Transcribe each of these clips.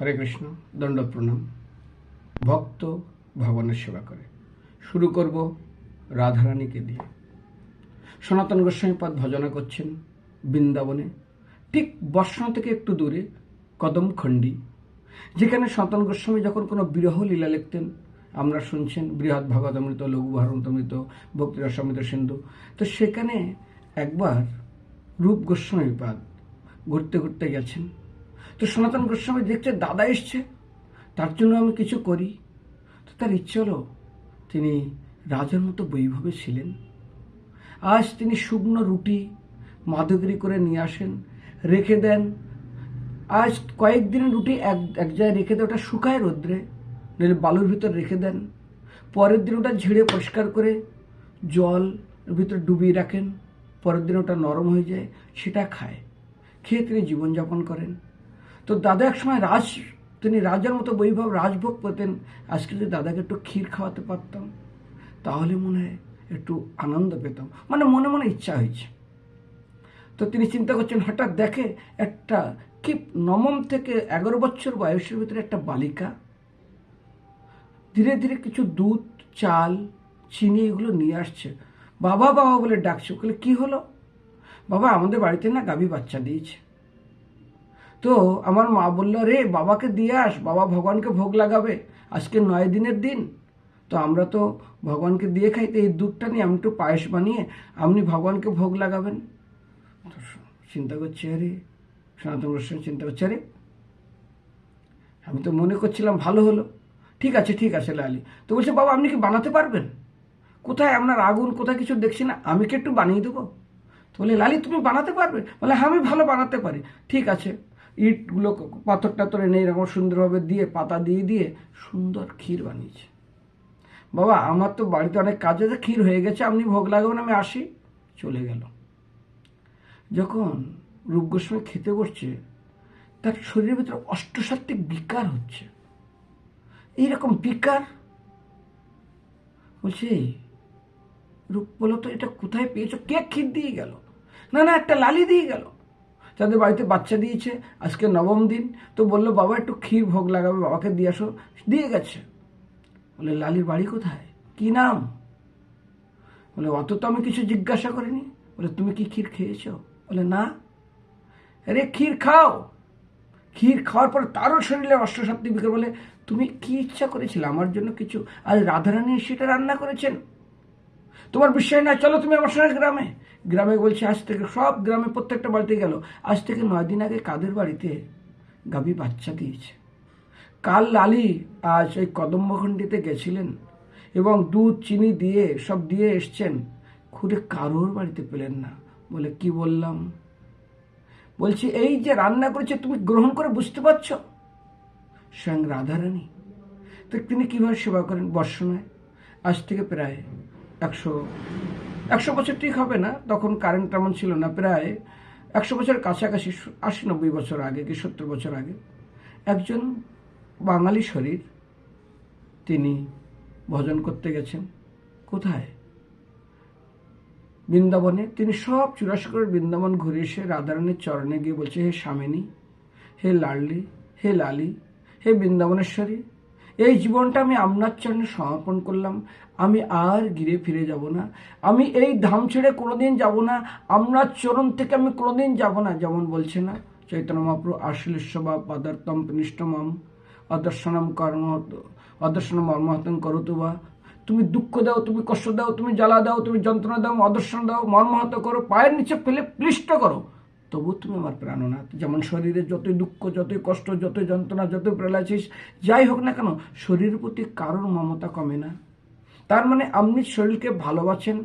হরে কৃষ্ণ, দণ্ড প্রণাম। ভক্ত ভগবানের সেবা করে। শুরু করব রাধারানীকে দিয়ে। সনাতন গোস্বামীপাদ ভজনা করছেন বৃন্দাবনে। ঠিক বর্ষণা থেকে একটু দূরে কদমখণ্ডী যেখানে সনাতন গোস্বামী যখন কোনো বিরহ লীলা লিখতেন, আমরা শুনছেন বৃহৎ ভাগবতামৃত লঘু ভারতামৃত ভক্তিরসামৃত সিন্ধু। তো সেখানে একবার রূপ গোস্বামীপাদ ঘুরতে ঘুরতে গেছেন। তো সনাতন গোস্বামী দেখছে দাদা এসছে। তার জন্য আমি কিছু করি। তো তার ইচ্ছে হলো, তিনি রাজার মতো বৈভবে ছিলেন। আজ তিনি শুকনো রুটি মাদুগিরি করে নিয়ে আসেন, রেখে দেন। আজ কয়েকদিনের রুটি এক এক জায়গায় রেখে দেন ওটা শুকায় রোদ্রে। নইলে বালুর ভিতর রেখে দেন। পরের দিন ওটা ঝেড়ে পরিষ্কার করে জল ভিতরে ডুবিয়ে রাখেন। পরের দিন ওটা নরম হয়ে যায়, সেটা খায়। খেয়ে তিনি জীবনযাপন করেন। তো দাদা একসময় রাজ, তিনি রাজার মতো বৈভব রাজভোগ পেতেন, আজকে যদি দাদাকে একটু ক্ষীর খাওয়াতে পারতাম, তাহলে মনে হয় একটু আনন্দ পেতাম। মানে মনে মনে ইচ্ছা হয়েছে। তো তিনি চিন্তা করছেন, হঠাৎ দেখে একটা কি নবম থেকে এগারো বছর বয়সের ভিতরে একটা বালিকা, ধীরে ধীরে কিছু দুধ, চাল, চিনি এগুলো নিয়ে আসছে। বাবা বাবা বলে ডাকছে। বলে, কি হলো? বাবা, আমাদের বাড়িতে না গাভী বাচ্চা দিয়েছে। তো আমার মা বলল, রে, বাবাকে দিয়ে আস, বাবা ভগবানকে ভোগ লাগাবে, আজকে নয় দিনের দিন। তো আমরা তো ভগবানকে দিয়ে খাই, তো এই দুধটা নিয়ে আমি একটু পায়েস বানিয়ে আপনি ভগবানকে ভোগ লাগাবেন। চিন্তা করছি, আরে, সনাতন গোস্বামী চিন্তা করছে, আরে, আমি তো মনে করছিলাম ভালো হলো। ঠিক আছে ঠিক আছে লালি। তো বলছে, বাবা, আপনি কি বানাতে পারবেন? কোথায় আপনার আগুন, কোথায় কিছু দেখছি না? আমি কি একটু বানিয়ে দেবো? তো বলে, লালি, তুমি বানাতে পারবে? বলে হ্যাঁ আমি ভালো বানাতে পারি। ঠিক আছে। ইটগুলো পাথর টাথর এনে এরকম সুন্দরভাবে দিয়ে, পাতা দিয়ে দিয়ে সুন্দর ক্ষীর বানিয়েছে। বাবা, আমার তো বাড়িতে অনেক কাজ আছে, ক্ষীর হয়ে গেছে, আপনি ভোগ লাগাবেন, আমি আসি। চলে গেল। যখন রূপ গোস্বামী খেতে বসছে, তার শরীরের ভিতরে অষ্টসাত্ত্বিক বিকার হচ্ছে। এইরকম বিকার? বলছে রূপ বলো তো, এটা কোথায় পেয়েছ? কে ক্ষীর দিয়ে গেল? না না, একটা লালি দিয়ে গেল। যাদের বাড়িতে বাচ্চা দিয়েছে, আজকে নবম দিন। তো বলল, বাবা, একটু ক্ষীর ভোগ লাগাবে, বাবাকে দিয়ে আসো। দিয়ে গেছে। বলে, লালির বাড়ি কোথায়? কি নাম? বলে, অত তো আমি কিছু জিজ্ঞাসা করিনি। বলে, তুমি কি ক্ষীর খেয়েছো? বলে, না। আরে, ক্ষীর খাও। ক্ষীর খাওয়ার পর তারও শরীরে অষ্টসাত্ত্বিক বিকার বলে, তুমি কি ইচ্ছা করেছিলে? আমার জন্য কিছু? আর রাধারানী সেটা রান্না করেছেন? তোমার বিশ্বাস না? চলো তুমি আমার সঙ্গে গ্রামে। গ্রামে বলছে, আজ থেকে সব গ্রামে প্রত্যেকটা বাড়িতে গেল। আজ থেকে নয় দিন আগে কাদের বাড়িতে গাভী বাচ্চা দিয়েছে। কাল লালি আজ ওই কদম্বখণ্ডিতে গেছিলেন এবং দুধ, চিনি দিয়ে, সব দিয়ে এসছেন। খুঁড়ে কারোর বাড়িতে পেলেন না বলে কি বললাম? বলছি, এই যে রান্না করেছে, তুমি গ্রহণ করে বুঝতে পারছ? স্বয়ং রাধারানী। তো তিনি কীভাবে সেবা করেন? বর্ষণায়। আজ থেকে প্রায় একশো একশো বছর ঠিক হবে না, তখন কারেন্ট তেমন ছিল না, প্রায় একশো বছর কাছাকাছি আশি নব্বই বছর আগে কি সত্তর বছর আগে, একজন বাঙালি শরীর, তিনি ভজন করতে গেছেন। কোথায়? বৃন্দাবনে, তিনি সব চুরাশি করে বৃন্দাবন ঘুরে এসে রাধারানীর চরণে গিয়ে বলছে, হে স্বামিনী, হে লাডলি, হে লালি, হে বৃন্দাবনেশ্বরী এই জীবনটা আমি আপনার চরণে সমর্পণ করলাম। আমি আর গিরে ফিরে যাব না। আমি এই ধাম ছেড়ে কোনোদিন যাব না। আপনার চরণ থেকে আমি কোনোদিন যাব না, যেমন বলছে না। চৈতন্য মহাপ্রু আশ্লেষবা পদার্থম নিষ্ঠমম অদর্শনম কর্ম অদর্শন মর্মহতম করতু বা। তুমি দুঃখ দাও, তুমি কষ্ট দাও, তুমি জ্বালা দাও, তুমি যন্ত্রণা দাও, অদর্শন দাও, মর্মাহত করো, পায়ের নিচে ফেলে ক্লিষ্ট করো। তবু তুমি আমার প্রাণনাথ। যেমন শরীরে যতই দুঃখ, যতই কষ্ট, যতই যন্ত্রণা, যতই প্রলাচিস যাই হোক না কেন, শরীরের প্রতি কারোর মমতা কমে না। তার মানে আপনি শরীরকে ভালোবাসেন,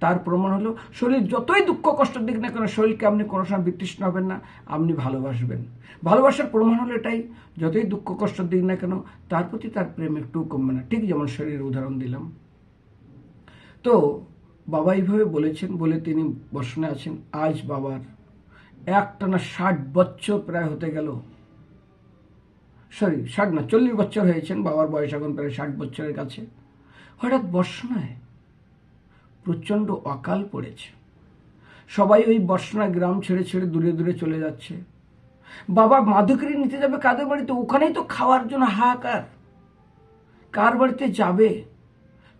তার প্রমাণ হলো শরীর যতই দুঃখ কষ্ট দিক না কেন, শরীরকে আপনি কোনো সময় বিতৃষ্ণ হবেন না, আপনি ভালোবাসবেন। ভালোবাসার প্রমাণ হলো এটাই, যতই দুঃখ কষ্ট দিক না কেন, তার প্রতি তার প্রেম একটু কমবে না। ঠিক যেমন শরীরের উদাহরণ দিলাম। তো বাবা এইভাবে বলেছেন বলে তিনি বসনে আছেন, আজ বাবার একটানা ষাট বছর প্রায় হতে গেল। সরি, ষাট না, চল্লিশ বছর হয়েছেন, বাবার বয়স এখন প্রায় ষাট বছরের কাছে। হঠাৎ বর্ষণায় প্রচণ্ড অকাল পড়েছে। সবাই ওই বর্ষণা গ্রাম ছেড়ে ছেড়ে দূরে দূরে চলে যাচ্ছে। বাবা মাধুকরী নিতে যাবে কাদের বাড়িতে? ওখানেই তো খাওয়ার জন্য হাহাকার। কার বাড়িতে যাবে?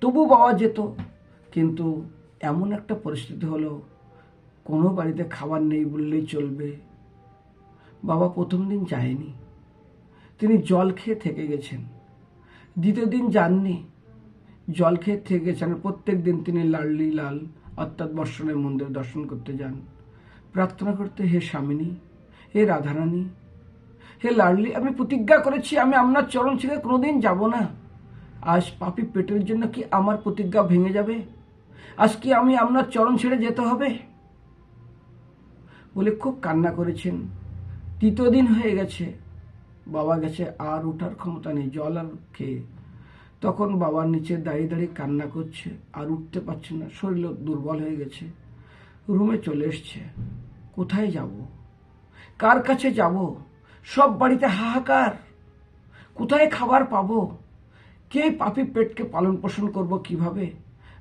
তবু বাবা যেত, কিন্তু এমন একটা পরিস্থিতি হলো কোনো বাড়িতে খাবার নেই বললেই চলবে। বাবা প্রথম দিন যায়নি। তিনি জল খেয়ে থেকে গেছেন। দ্বিতীয় দিন যাননি। জল খেয়ে থেকে গেছেন। প্রত্যেক দিন তিনি লাল্লি লাল অর্থাৎ বর্ষণের মন্দির দর্শন করতে যান। প্রার্থনা করতে, হে স্বামিনী, হে রাধারানী, হে লাডলি আমি প্রতিজ্ঞা করেছি, আমি আপনার চরণ ছেড়ে কোনোদিন যাব না। আজ পাপি পেটের জন্য কি আমার প্রতিজ্ঞা ভেঙে যাবে? আজ কি আমি আপনার চরণ ছেড়ে যেতে হবে? বলে খুব কান্না করেছেন। তৃতীয় দিন হয়ে গেছে। বাবা গেছে আর ওঠার ক্ষমতা নেই, জল আর খেয়ে। তখন বাবার নিচে দাঁড়িয়ে দাঁড়িয়ে কান্না করছে আর উঠতে পারছে না, শরীর দুর্বল হয়ে গেছে। রুমে চলে এসছে। কোথায় যাব? কার কাছে যাব? সব বাড়িতে হাহাকার। কোথায় খাবার পাবো? কে পাপি পেটকে পালন পোষণ করব কীভাবে?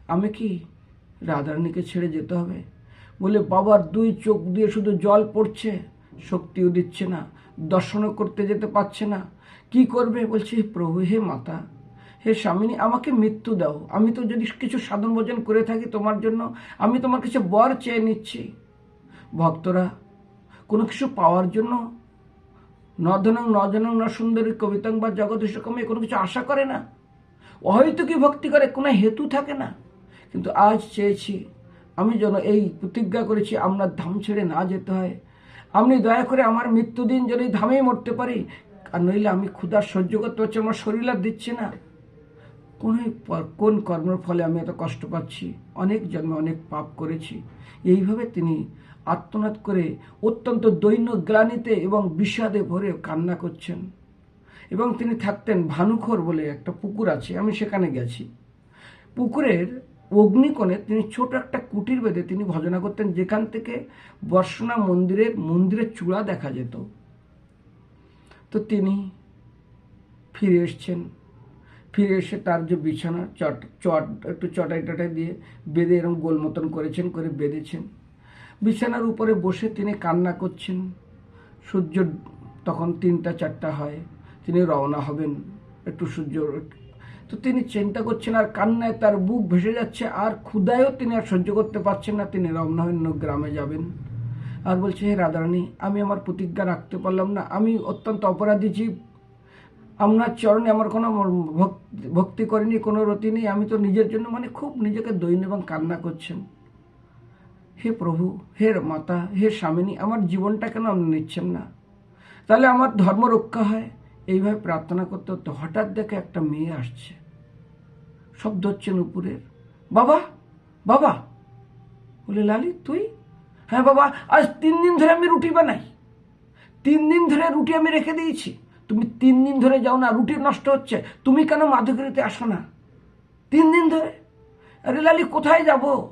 আমি কি রাধারানীকে ছেড়ে যেতে হবে? বলে বাবার দুই চোখ দিয়ে শুধু জল পড়ছে, শক্তিও দিচ্ছে না, দর্শনও করতে যেতে পারছে না। কি করবে? বলছে, প্রভু হে মাতা, হে স্বামিনী, আমাকে মৃত্যু দাও। আমি তো যদি কিছু সাধন ভোজন করে থাকি তোমার জন্য, আমি তোমার কাছে বর চেয়ে নিচ্ছি। ভক্তরা, কোনো কিছু পাওয়ার জন্য নধনং নজনং ন সুন্দরী কবিতং বা জগৎ সেরকমই কোনো কিছু আশা করে না। অহৈত কি ভক্তি করে, কোনো হেতু থাকে না। কিন্তু আজ চেয়েছি আমি যেন এই প্রতিজ্ঞা করেছি, আপনার ধাম ছেড়ে না যেতে হয়। আপনি দয়া করে আমার মৃত্যুদিন এই ধামেই মরতে পারি। আর নইলে আমি ক্ষুধার সহ্য করতে পারছি আমার শরীর আর দিচ্ছে না। কোন কোন কর্মের ফলে আমি এত কষ্ট পাচ্ছি? অনেক জন্মে অনেক পাপ করেছি। এইভাবে তিনি আত্মনাদ করে অত্যন্ত দৈন্য গ্লানিতে এবং বিষাদে ভরে কান্না করছেন। এবং তিনি থাকতেন ভানুখর বলে একটা পুকুর আছে, আমি সেখানে গেছি। পুকুরের অগ্নিকোণে তিনি ছোট একটা কুটির বেঁধে তিনি ভজনা করতেন, যেখান থেকে বর্ষনা মন্দিরের মন্দিরের চূড়া দেখা যেত। তো তিনি ফিরে এসছেন। ফিরে এসে তার যে বিছানা, চট চট, একটু চটাই টটাই দিয়ে বেঁধে এরকম গোল মতন করেছেন, করে বেঁধেছেন। বিছানার উপরে বসে তিনি কান্না করছেন। সূর্য তখন তিনটা, চারটা হয়, তিনি রওনা হবেন। একটু সূর্য তো তিনি চিন্তা করছেন আর কান্নায় তার বুক ভেসে যাচ্ছে, আর ক্ষুদায়ও তিনি আর সহ্য করতে পারছেন না। তিনি হবেন গ্রামে যাবেন। আর বলছে, হে রাধারানী, আমি আমার প্রতিজ্ঞা রাখতে পারলাম না। আমি অত্যন্ত অপরাধী জীব। আপনার চরণে আমার কোনো ভক্তি করেনি, কোনো রতি নেই। আমি তো নিজের জন্য মানে খুব নিজেকে দৈন এবং কান্না করছেন। হে প্রভু, হে মাতা, হে স্বামিনী, আমার জীবনটা কেন আপনি নিচ্ছেন না? তাহলে আমার ধর্ম রক্ষা হয়। এইভাবে প্রার্থনা করতে করতে হঠাৎ দেখে একটা মেয়ে আসছে। শব্দ হচ্ছে নুপুরের। বাবা বাবা। বলে, লালি, তুই? হ্যাঁ বাবা, আজ তিন দিন ধরে আমি রুটি বানাই। তিন দিন ধরে রুটি আমি রেখে দিয়েছি। তুমি তিন দিন ধরে যাও না, রুটি নষ্ট হচ্ছে। তুমি কেন মাধুকরীতে আসো না? তিন দিন ধরে? আরে, লালি, কোথায় যাব?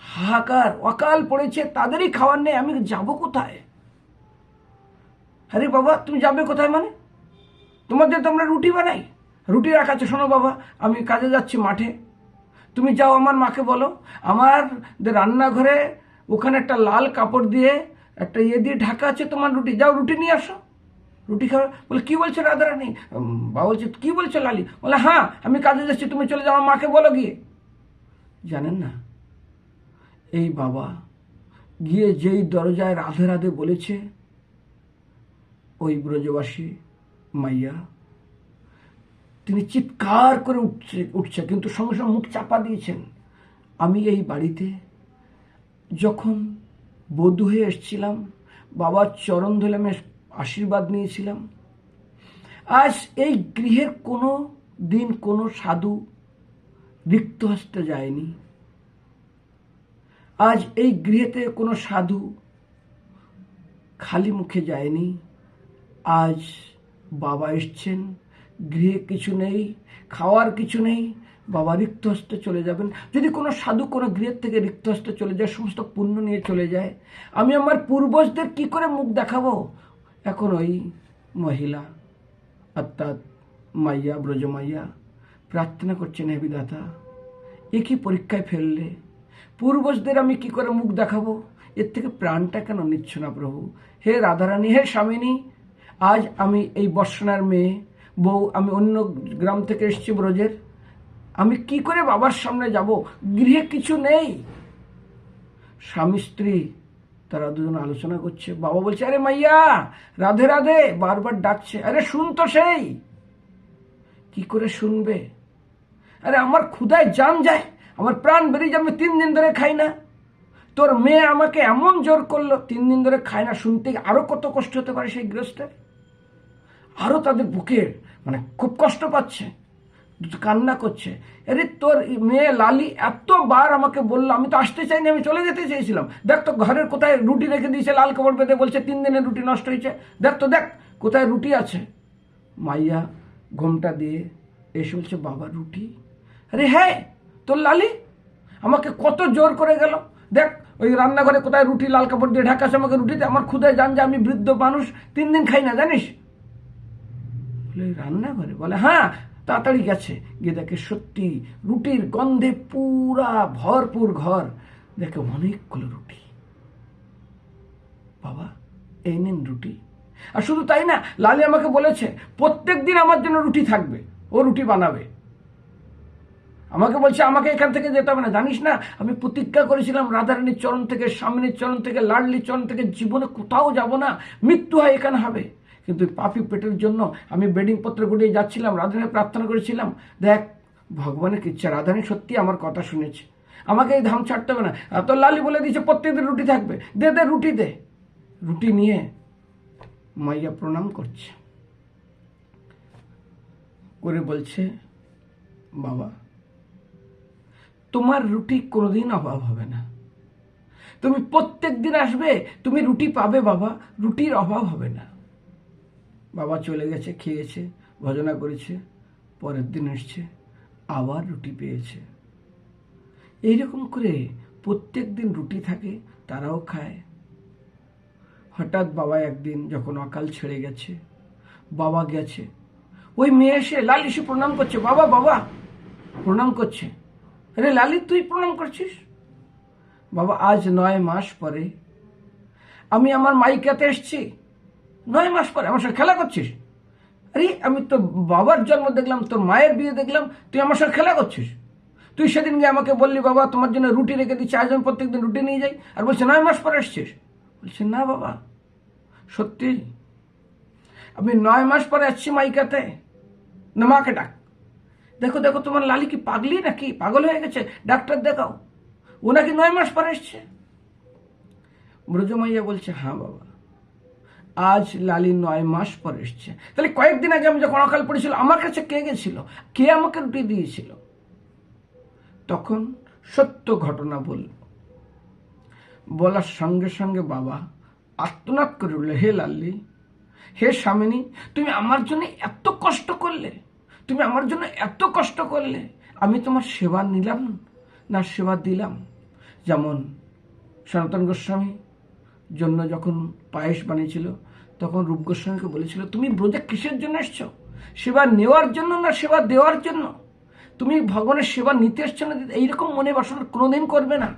হাহাকার, অকাল পড়েছে, তাদেরই খাওয়ার নেই, আমি যাব কোথায়? আরে, বাবা, তুমি যাবে কোথায় মানে? তোমাদের তো আমরা রুটি বানাই। রুটি রাখাচ্ছে, শোনো বাবা, আমি কাজে যাচ্ছি মাঠে। তুমি যাও আমার মাকে বলো, আমার রান্নাঘরে ওখানে একটা লাল কাপড় দিয়ে একটা ইয়ে দিয়ে ঢাকা আছে তোমার রুটি, যাও রুটি নিয়ে আসো। রুটি খাওয়া বলে, কি বলছে রাধারানী? বাবা বলছে, কী বলছে লালি? বলে হ্যাঁ আমি কাজে যাচ্ছি, তুমি চলে যাও আমার মাকে বলো গিয়ে। জানেন না, এই বাবা গিয়ে যেই দরজায় রাধে রাধে বলেছে, ওই ব্রজবাসী মাইয়া, তিনি চিৎকার করে উঠছে উঠছে, কিন্তু সঙ্গে সঙ্গে মুখ চাপা দিয়েছেন। আমি এই বাড়িতে যখন বধূ হয়ে এসছিলাম, বাবার চরণ ধরে আমি আশীর্বাদ নিয়েছিলাম। আজ এই গৃহের কোনো দিন কোনো সাধু রিক্ত হস্তে যায়নি। আজ এই গৃহেতে কোনো সাধু খালি মুখে যায়নি। আজ বাবা এসছেন, গৃহে কিছু নেই, খাওয়ার কিছু নেই, বাবা রিক্ত হস্তে চলে যাবেন। যদি কোনো সাধু কোনো গৃহের থেকে রিক্ত হস্তে চলে যায়, সমস্ত পুণ্য নিয়ে চলে যায়, আমি আমার পূর্বজদের কি করে মুখ দেখাবো? এখন ওই মহিলা, অর্থাৎ মাইয়া ব্রজমাইয়া প্রার্থনা করছেন, হে বিধাতা, এ কি পরীক্ষায় ফেললে? পূর্বজদের আমি কি করে মুখ দেখাবো? এর থেকে প্রাণটা কেন নিচ্ছ না প্রভু? হে রাধারানী, হে স্বামিনী আজ আমি এই বর্ষণার মেয়ে, বউ, আমি অন্য গ্রাম থেকে এসেছি ব্রজের। আমি কি করে বাবার সামনে যাব? গৃহে কিছু নেই। স্বামী, স্ত্রী, তারা দুজন আলোচনা করছে। বাবা বলছে, আরে মাইয়া, রাধে রাধে। বারবার ডাকছে, আরে শুন তো সেই। কি করে শুনবে? আরে আমার ক্ষুদায় জান যায়, আমার প্রাণ বেরিয়ে যাবে তিন দিন ধরে খাই না। তোর মেয়ে আমাকে এমন জোর করল, তিন দিন ধরে খায় না। শুনতে আরও কত কষ্ট হতে পারে সেই গৃহস্থের? আরও তাদের বুকে মানে খুব কষ্ট পাচ্ছে, কান্না করছে। আরে তোর মেয়ে লালি এতবার আমাকে বলল, আমি তো আসতে চাইনি, আমি চলে যেতে চেয়েছিলাম। দেখ তো ঘরের কোথায় রুটি রেখে দিয়েছে, লাল কাপড় পেতে বলছে, তিন দিনের রুটি নষ্ট হয়েছে। দেখ তো, দেখ কোথায় রুটি আছে। মাইয়া ঘোমটা দিয়ে এসে বলছে, বাবা, রুটি? আরে হ্যাঁ তোর লালি আমাকে কত জোর করে গেল। দেখ ওই রান্নাঘরে কোথায় রুটি, লাল কাপড় দিয়ে ঢাকা আছে, আমাকে রুটিতে আমার ক্ষুদায় জান যে আমি বৃদ্ধ মানুষ, তিন দিন খাই না, জানিস? বলে রান্নাঘরে বলে হ্যাঁ তাড়াতাড়ি গেছে। গিয়ে দেখে সত্যি রুটির গন্ধে পুরা ভরপুর ঘর। দেখে অনেকগুলো রুটি। বাবা, এই নিন রুটি। আর শুধু তাই না, লালি আমাকে বলেছে, প্রত্যেক দিন আমার জন্য রুটি থাকবে, ও রুটি বানাবে। আমাকে বলছে, আমাকে এখান থেকে যেতে হবে না। জানিস না, আমি প্রতিজ্ঞা করেছিলাম, রাধারানীর চরণ থেকে, স্বামিনীর চরণ থেকে লাডলির চরণ থেকে জীবনে কোথাও যাব না, মৃত্যু হয় এখানে হবে। কিন্তু পাপি পেটের জন্য আমি বেডিং পত্র গুটিয়ে যাচ্ছিলাম, রাধারানী প্রার্থনা করেছিলাম, দেখ, ভগবানের ইচ্ছা রাধানী সত্যি আমার কথা শুনেছে। আমাকে এই ধাম ছাড়তে হবে না। তোর লালি বলে দিয়েছে, প্রত্যেকদিন রুটি থাকবে। দে দে, রুটি দে। রুটি নিয়ে মাইয়া প্রণাম করছে। করে বলছে, বাবা, তোমার রুটি কোনোদিন অভাব হবে না। তুমি প্রত্যেক দিন আসবে, তুমি রুটি পাবে, বাবা, রুটির অভাব হবে না। বাবা চলে গেছে, খেয়েছে, ভজনা করেছে, পরের দিন এসছে, আবার রুটি পেয়েছে। এইরকম করে প্রত্যেক দিন রুটি থাকে, তারাও খায়। হঠাৎ বাবা একদিন যখন অকাল ছেড়ে গেছে, বাবা গেছে। ওই মেয়ে এসে, লাল এসে প্রণাম করছে, বাবা বাবা, প্রণাম করছে। আরে লালি, তুই প্রণাম করছিস? বাবা, আজ নয় মাস পরে আমি আমার মাইকাতে এসছি। নয় মাস পরে, আমার সঙ্গে খেলা করছিস? আরে, আমি তো বাবার জন্ম দেখলাম, তোর মায়ের বিয়ে দেখলাম, তুই আমার সঙ্গে খেলা করছিস? তুই সেদিন গিয়ে আমাকে বললি, বাবা, তোমার জন্য রুটি রেখে দিচ্ছি, আজ আমি প্রত্যেকদিন রুটি নিয়ে যাই। আর বলছে, নয় মাস পরে এসছিস? বলছে, না, বাবা, সত্যি। আমি নয় মাস পরে আসছি মাইকাতে। না, মাকে ডাক। দেখো দেখো, তোমার লালি কি পাগলি নাকি? পাগল হয়ে গেছে। ডাক্তার দেখাও। ও নাকি নয় মাস পরে এসছে? ব্রজমাইয়া বলছে হ্যাঁ বাবা। আজ লালি নয় মাস পর এসছে। তাহলে কয়েকদিন আগে আমি যখন অকাল পড়েছিল, আমার কাছে কে গেছিল? কে আমাকে রুটি দিয়েছিল? তখন সত্য ঘটনা বলল। বলার সঙ্গে সঙ্গে বাবা আত্মনাদ করে উঠল হে লাল্লি হে স্বামিনী, তুমি আমার জন্য এত কষ্ট করলে, তুমি আমার জন্য এত কষ্ট করলে, আমি তোমার সেবা নিলাম না সেবা দিলাম? যেমন সনাতন গোস্বামী জন্য যখন পায়েস বানিয়েছিল, তখন রূপ গোস্বামীকে বলেছিল, তুমি ব্রজে কিসের জন্য এসছো? সেবা নেওয়ার জন্য না সেবা দেওয়ার জন্য? তুমি ভগবানের সেবা নিতে এসছো না? এইরকম মনে বাসনা কোনোদিন করবে না।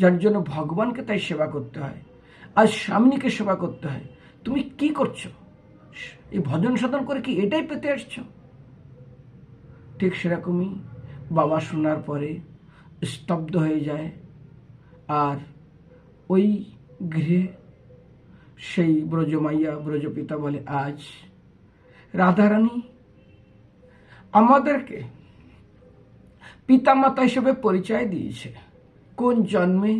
যার জন্য ভগবানকে তাই সেবা করতে হয়, আর স্বামীকে সেবা করতে হয়। তুমি কি করছ? এই ভজন সাধন করে কি এটাই পেতে এসছো? ঠিক সেরকমই বাবা শোনার পরে স্তব্ধ হয়ে যায়, আর ওই গৃহে সেই ব্রজমাইয়া ব্রজপিতা বলে, আজ রাধারানী আমাদেরকে পিতামাতা হিসেবে পরিচয় দিয়েছে। কোন জন্মে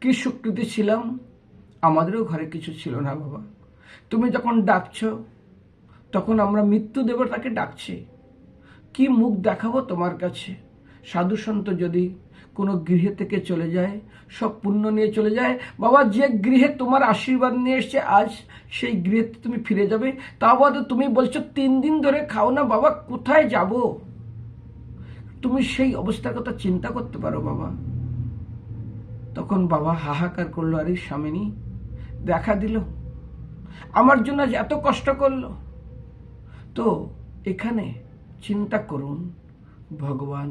কি স্বীকৃতি ছিলাম, আমাদেরও ঘরে কিছু ছিল না বাবা। তুমি যখন ডাকছ, তখন আমরা মৃত্যু দেবতাকে ডাকছি। কি মুখ দেখাবো তোমার কাছে? সাধু সন্ত যদি কোনো গৃহে থেকে চলে যায়, সব পুণ্য নিয়ে চলে যায়। বাবা, যে গৃহে তোমার আশীর্বাদ নিয়ে এসছে, আজ সেই গৃহে তুমি ফিরে যাবে। তা বাদে তুমি বলছো, তিন দিন ধরে খাও না, বাবা, কোথায় যাব? তুমি সেই অবস্থার কথা চিন্তা করতে পারো, বাবা। তখন বাবা হাহাকার করল, আরে স্বামিনী, দেখা দিল। আমার জন্য আজ এত কষ্ট করল। তো এখানে চিন্তা করুন, ভগবান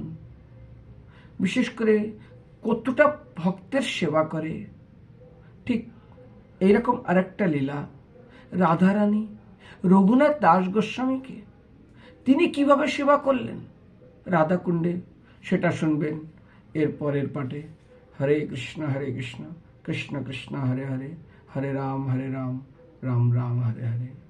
বিশেষ করে কতটা ভক্তের সেবা করে। ঠিক এইরকম আরেকটা লীলা, রাধারানী রঘুনাথ দাস গোস্বামীকে তিনি কীভাবে সেবা করলেন? রাধাকুণ্ডে সেটা শুনবেন এর পরের পাঠে। হরে কৃষ্ণ হরে কৃষ্ণ কৃষ্ণ কৃষ্ণ, হরে হরে হরে রাম হরে রাম রাম রাম, হরে হরে।